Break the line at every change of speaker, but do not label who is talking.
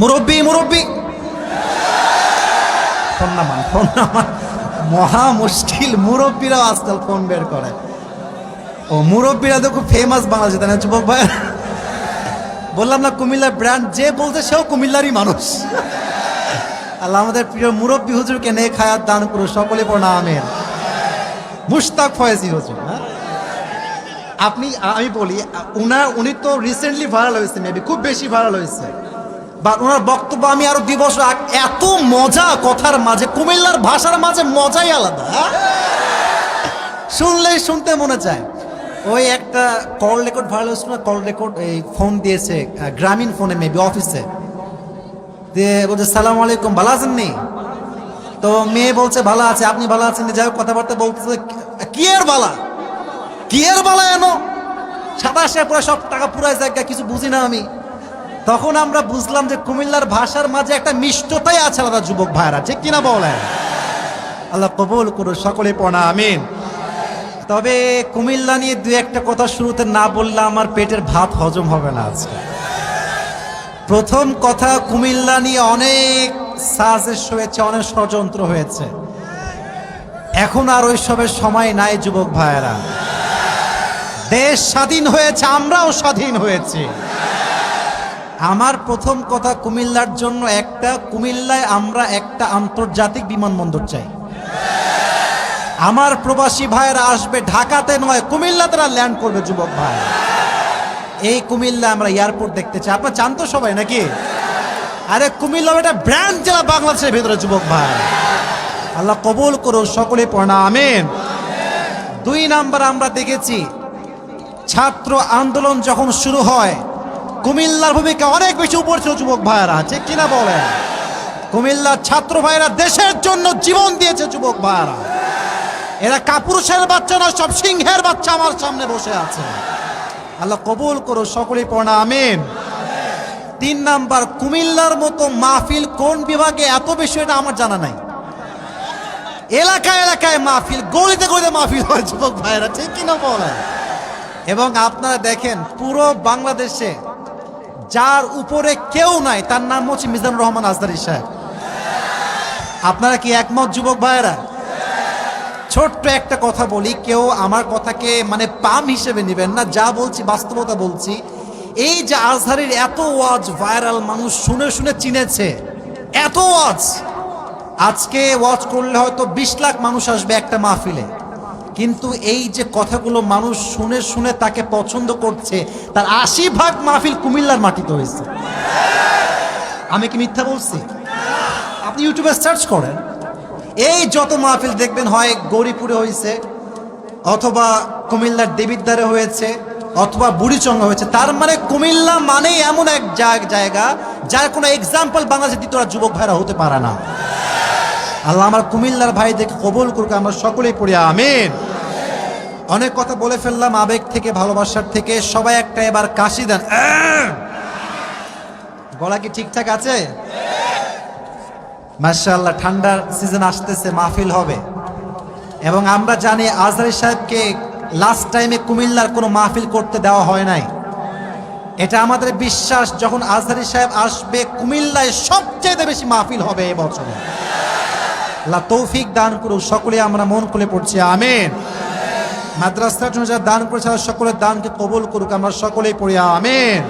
মুরব্বী মুরব্বী। ফোন নামান ফোন নামান। মহা মুশকিল, মুরব্বীরাও আজকাল ফোন বের করে। ও মুরব্বীরা তো খুব ফেমাস বাংলাদেশে, তাই না, যুবক ভাই বললাম না, কুমিল্লার ব্র্যান্ড যে বলতে সেও কুমিল্লারই মানুষ। আল্লাহ আমাদের প্রিয় মুরব্বী হুজুরকে নে খায়াত দান করো সকলে পড়া আমেন। মুশতাক ফয়েজি হুজুর হ্যাঁ? আপনি, আমি বলি, উনার, উনি তো রিসেন্টলি ভাইরাল হয়েছে মেবি খুব বেশি ভাইরাল হয়েছে। বা ওনার বক্তব্য আমি আরও দুই বছর এত মজা কথার মাঝে, কুমিল্লার ভাষার মাঝে মজাই আলাদা হ্যাঁ? শুনলেই শুনতে মনে চায়। ওই একটা কল রেকর্ড ভাইরাল হয়েছিল না কল রেকর্ড এই ফোন দিয়েছে গ্রামীণ ফোনে মেবি অফিসে দিয়ে বলছে, সালাম আলাইকুম, ভালো আছেন নি? তো মেয়ে বলছে, ভালো আছে, আপনি ভালো আছেন? যাই হোক, কথাবার্তা বলতেছে, কি এর বালা? কি এর বালা এনো? সাতাশে পুরো সব টাকা পুরাই জায়গা কিছু বুঝি না আমি। তখন আমরা বুঝলাম যে কুমিল্লার ভাষার মাঝে একটা মিষ্টতাই আছে আলাদা যুবক ভাইরা ঠিক কিনা বলেন? আল্লাহ কবুল করো সকলে পড়া, আমিন। তবে কুমিল্লা নিয়ে দু একটা কথা শুরুতে না বললে আমার পেটের ভাত হজম হবে না আজকে। প্রথম কথা, কুমিল্লা নিয়ে অনেক সাজেশ হয়েছে, অনেক ষড়যন্ত্র হয়েছে। এখন আর ওইসবের সময় নাই যুবক ভাইয়েরা। দেশ স্বাধীন হয়েছে, আমরাও স্বাধীন হয়েছি। আমার প্রথম কথা কুমিল্লার জন্য একটা, কুমিল্লায় আমরা একটা আন্তর্জাতিক বিমানবন্দর চাই। আমার প্রবাসী ভাইয়েরা আসবে ঢাকাতে নয় কুমিল্লা তারা ল্যান্ড করবে যুবক ভাই। এই কুমিল্লা আমরা এয়ারপোর্ট দেখতে চাই। আপনার চান তো সবাই নাকি? আরে কুমিল্লা একটা ব্র্যান্ড জেলা বাংলাদেশের ভেতরে, যুবক ভাই। আল্লাহ কবুল করো সকলে পড়া আমেন। দুই নাম্বার আমরা দেখেছি, ছাত্র আন্দোলন যখন শুরু হয় কুমিল্লার ভূমিকা অনেক বেশি উপর ছিল যুবক ভাইয়েরা, ঠিক কিনা বলেন? কুমিল্লার ছাত্র ভাইয়েরা দেশের জন্য জীবন দিয়েছে যুবক ভাইয়েরা। এরা কাপুরুষের বাচ্চা নয়, সব সিংহের বাচ্চা আমার সামনে বসে আছে। আল্লাহ কবুল করো সকলেই পড়া আমিন। তিন নাম্বার, কুমিল্লার মতো মাহফিল কোন বিভাগে এত বেশি এটা আমার জানা নাই। এলাকায় এলাকায় মাহফিল, গলিতে গলিতে মাহফিল হয় যুবক ভাইরা ঠিক কিনা বলেন? এবং আপনারা দেখেন পুরো বাংলাদেশে যার উপরে কেউ নাই, তার নাম হচ্ছে মিজানুর রহমান আজদারি সাহেব। আপনারা কি একমত, যুবক ভাইয়েরা? ছোট্ট একটা কথা বলি, কেউ আমার কথাকে মানে পাম হিসেবে নেবেন না, যা বলছি বাস্তবতা বলছি। এই যে আজহারের এত ওয়াজ ভাইরাল, মানুষ শুনে শুনে চিনেছে, এত ওয়াজ। আজকে ওয়াজ করলে হয়তো বিশ লাখ মানুষ আসবে একটা মাহফিলে। কিন্তু এই যে কথাগুলো মানুষ শুনে শুনে তাকে পছন্দ করছে, তার আশি ভাগ মাহফিল কুমিল্লার মাটিতে হয়েছে। আমি কি মিথ্যা বলছি? আপনি ইউটিউবে সার্চ করেন, এই যত মাহফিল দেখবেন হয় গৌরীপুরে হয়েছে, অথবা কুমিল্লার দেবিদ্বারে হয়েছে, অথবা বুড়িচঙ্গা হয়েছে, তার মানে কুমিল্লা মানেই এমন এক জায়গা, যার কোনো এক্সাম্পল বাংলাদেশের দ্বিতীয় যুবক ভাইরা হতে পারে না। আল্লাহ আমার কুমিল্লার ভাইদেরকে কবুল করুক, আমরা সকলেই পড়ি, আমিন। অনেক কথা বলে ফেললাম আবেগ থেকে, ভালোবাসার থেকে। সবাই একটা এবার কাশি দেন! গলা কি ঠিকঠাক আছে? মার্শাল্লাহ ঠান্ডার সিজন আসতেছে, মাহফিল হবে। এবং আমরা জানি আজহারি সাহেবকে লাস্ট টাইমে কুমিল্লার কোনো মাহফিল করতে দেওয়া হয় নাই। এটা আমাদের বিশ্বাস, যখন আজহারি সাহেব আসবে, কুমিল্লায় সবচেয়ে বেশি মাহফিল হবে এবছরে আল্লাহ তৌফিক দান করুক সকলে আমরা মন খুলে পড়ছি, আমিন। মাদ্রাসার জন্য যা দান করেছে সকলের দানকে কবল করুক। আমরা সকলেই পড়ি আমিন।